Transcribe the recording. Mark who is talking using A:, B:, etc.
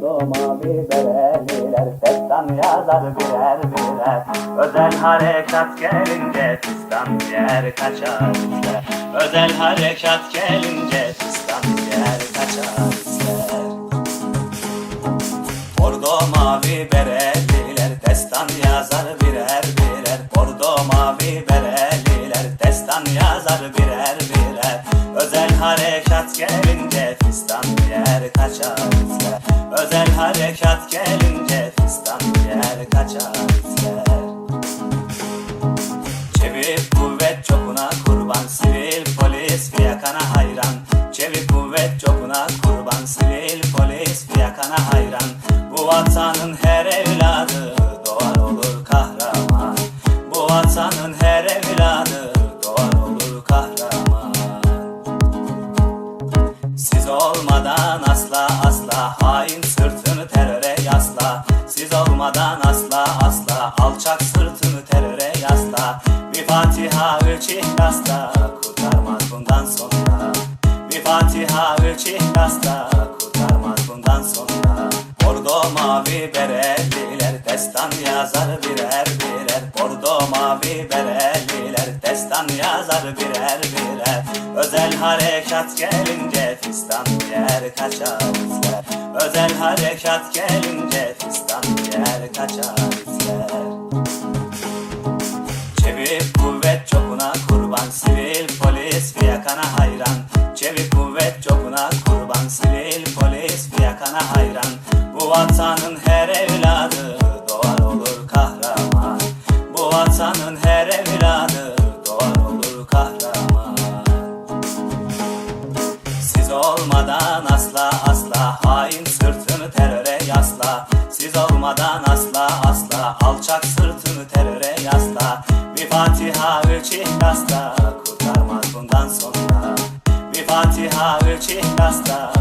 A: Bordo mavi bereliler Destan yazar birer birer. Özel harekat gelince Fistan yer kaçar ister. Özel harekat gelince Fistan yer kaçar ister. Bordo mavi bereliler Destan yazar birer birer. Bordo mavi bereliler Destan yazar birer birer. Özel harekat gelince Harekat gelince Fistan yer kaçar ister Çevik kuvvet çokuna kurban Sivil polis fiyakana hayran. Çevik kuvvet çokuna kurban Sivil polis fiyakana hayran. Bu vatanın her evladı Doğar olur kahraman. Bu vatanın her evladı Doğar olur kahraman. Siz olmadan asla hain sırtını teröre yasla. Siz olmadan asla asla. Alçak sırtını teröre yasla. Bir Fatiha üç ihlasla kurtarmaz bundan sonra. Bir Fatiha üç ihlasla kurtarmaz bundan sonra. Bordo mavi bereliler destan yazar birer birer. Bordo mavi bereliler destan yazar birer birer. Özel harekat gelince fistan yer kaçar izler Özel harekat gelince fistan yer kaçar izler Çevik kuvvet çokuna kurban Sivil polis fiyakana hayran. Çevik kuvvet çokuna kurban Sivil polis fiyakana hayran. Bu vatanın her evladı Doğar olur kahraman. Bu vatanın her evladı Doğar olur kahraman. Siz olmadan asla hain sırtını teröre yasla. Siz olmadan asla asla. Alçak sırtını teröre yasla. Bir Fatiha üç ihlasla kurtarmaz bundan sonra. Bir Fatiha üç ihlasla